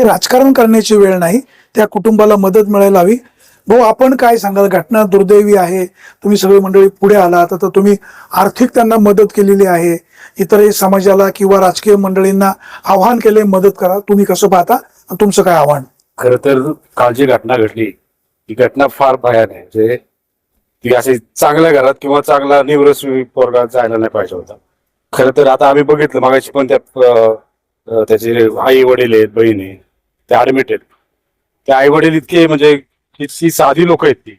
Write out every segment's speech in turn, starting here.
हे राजकारण करण्याची वेळ नाही. त्या कुटुंबाला मदत मिळायला हवी. भाऊ आपण काय सांगाल? घटना दुर्दैवी आहे. तुम्ही सगळी मंडळी पुढे आलात. आता तुम्ही आर्थिक त्यांना मदत केलेली आहे. इतरही समाजाला किंवा राजकीय मंडळींना आव्हान केले मदत करा. तुम्ही कसं पाहता? तुमचं काय आव्हान? खर तर काल जी घटना घडली. ही घटना फार भयान आहे. म्हणजे ती अशी चांगल्या घरात किंवा चांगला निवृत्ती पोरगा जायला नाही पाहिजे होता. खरं तर आता आम्ही बघितलं. मागाशी पण त्या त्याचे आई वडील आहेत बहीण आहे ते ऍडमिट आहेत. ते आई वडील इतके म्हणजे इतकी साधी लोक आहेत ती.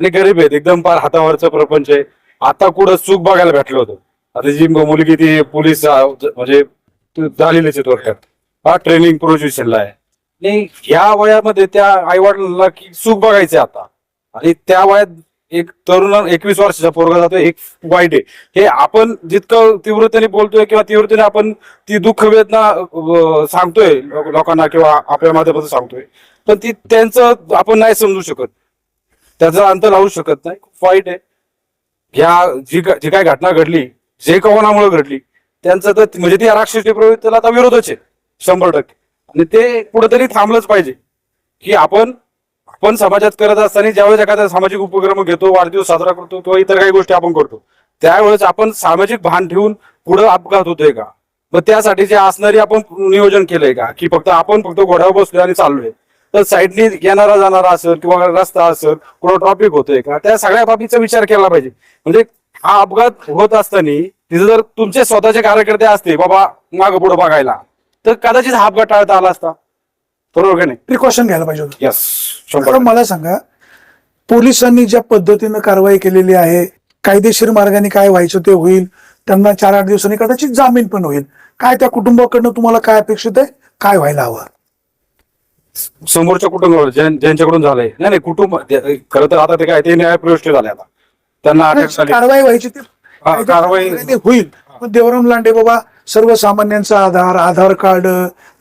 आणि गरीब आहेत. एकदम फार हातावरचं प्रपंच आहे. आता कुठं चूक बघायला भेटलं होतं. आता जी मुलगी ती पोलीस म्हणजे झालेलीच आहे थोडक्यात. हा ट्रेनिंग प्रोजेक्शनला आहे. आणि ह्या वयामध्ये त्या आई वडिलांना की सुख बघायचे आता. आणि त्या वयात एक तरुण एकवीस वर्षाचा पोरगा जातो एक वाईट आहे. हे आपण जितकं तीव्रतेने बोलतोय किंवा तीव्रतेने आपण ती दुःख वेदना सांगतोय लोकांना किंवा आपल्या माध्यमातून सांगतोय. पण ती त्यांचं आपण नाही समजू शकत. त्याचा अंत लावू शकत नाही. खूप वाईट आहे. ह्या जी का- जी काय घटना घडली जे कोणामुळे घडली त्यांचं तर म्हणजे ती राक्षसी प्रवृत्तीला आता विरोधच आहे शंभर टक्के. आणि ते कुठेतरी थांबलंच पाहिजे. की आपण आपण समाजात करत असताना ज्यावेळेस एखादा सामाजिक उपक्रम घेतो वाढदिवस साजरा करतो किंवा इतर काही गोष्टी आपण करतो त्यावेळेस आपण सामाजिक भान ठेवून पुढे अपघात होतोय का? मग त्यासाठी जे असणारी आपण नियोजन केलंय का? की फक्त आपण फक्त घोड्यावर बसलोय आणि चाललोय. तर साईडनी येणारा जाणारा असेल किंवा रस्ता असेल कुठं ट्रॉफिक होतोय का? त्या सगळ्या बाबीचा विचार केला पाहिजे. म्हणजे हा अपघात होत असताना तिथे जर तुमचे स्वतःचे कार्यकर्ते असते बाबा माग पुढे बघायला तर कदाचित हा अपघात टाळता आला असता. बरोबर का नाही? प्रिकॉशन घ्यायला पाहिजे होतं. यस शंभर मला सांगा पोलिसांनी ज्या पद्धतीनं कारवाई केलेली आहे कायदेशीर मार्गाने काय व्हायचं ते होईल त्यांना चार आठ दिवसांनी कदाचित जामीन पण होईल. काय त्या कुटुंबाकडनं तुम्हाला काय अपेक्षित आहे? काय व्हायला हवं? समोरच्या कुटुंबावर ज्यां- ज्यांच्याकडून झालंय. नाही नाही कुटुंब ते- खरं तर आता ते काय ते न्यायप्रविष्ट झाले आता. त्यांना अटक झाली. कारवाई व्हायची ती हा, कारवाई- मार्गाने होईल. पण देवराम लांडे बाबा सर्वसामान्यांचा आधार आधार कार्ड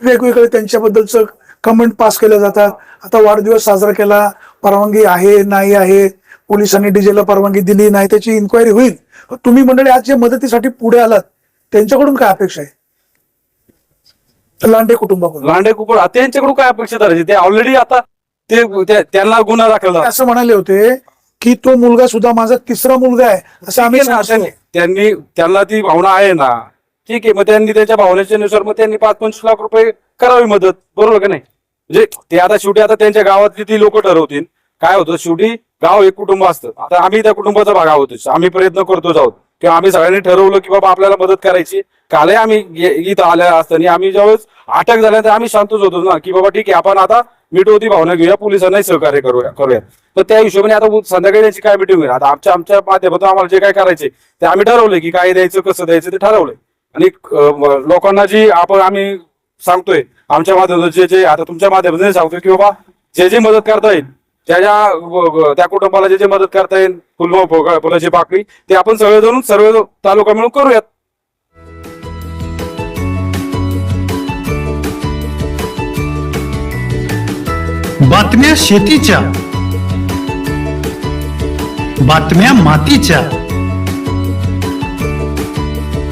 वेगवेगळे त्यांच्याबद्दलचं कमेंट पास केले जातात. आता वाढदिवस साजरा केला परवानगी आहे नाही आहे पोलिसांनी डीजेला परवानगी दिली नाही त्याची इन्क्वायरी होईल. तुम्ही मंडळी आज जे मदतीसाठी पुढे आलात त्यांच्याकडून काय अपेक्षा आहे? लांडे कुटुंबाकडून. लांडे कुपड त्यांच्याकडून काय अपेक्षा करायची ते ऑलरेडी आता ते त्या- त्यांना गुन्हा दाखल असं म्हणाले होते की तो मुलगा सुद्धा माझा तिसरा मुलगा आहे असं आम्ही त्यांनी- त्यांना ती भावना आहे ना ठीक आहे मग त्यांनी त्यांच्या भावनेच्या नुसार मग त्यांनी पाच पंचवीस लाख रुपये करावी मदत. बरोबर का नाही? म्हणजे ते आता शेवटी आता त्यांच्या गावातली ती लोक ठरवतील? काय होतं शेवटी गाव एक कुटुंब असतं. आता आम्ही त्या कुटुंबाचा भाग आहोत. आम्ही प्रयत्न करतोच आहोत. किंवा आम्ही सगळ्यांनी ठरवलं की बाबा आपल्याला मदत करायची. कालही आम्ही इथं आल्या असताना आम्ही ज्यावेळेस अटक झाल्यानंतर आम्ही शांतच होतो ना की बाबा ठीक आहे आपण आता मिटवती भावना घेऊया पोलिसांनाही सहकार्य करूया करूया तर त्या हिशोबाने आता संध्याकाळी त्यांची काय मिटिंग होईल? आता आमच्या आमच्या माध्यमातून आम्हाला जे काय करायचे ते आम्ही ठरवलंय की काय द्यायचं कसं द्यायचं ते ठरवलंय. आणि लोकांना जी आपण आम्ही सांगतोय आमच्या माध्यमातून जे जे आता तुमच्या माध्यमातून सांगतोय की बाबा जे जे मदत करता येईल त्या ज्या त्या कुटुंबाला जे जे मदत करता येईल फुल फुलाची पाकळी ते आपण सगळे जणून सर्व तालुका मिळून करूयात. बातम्या शेतीच्या बातम्या मातीच्या.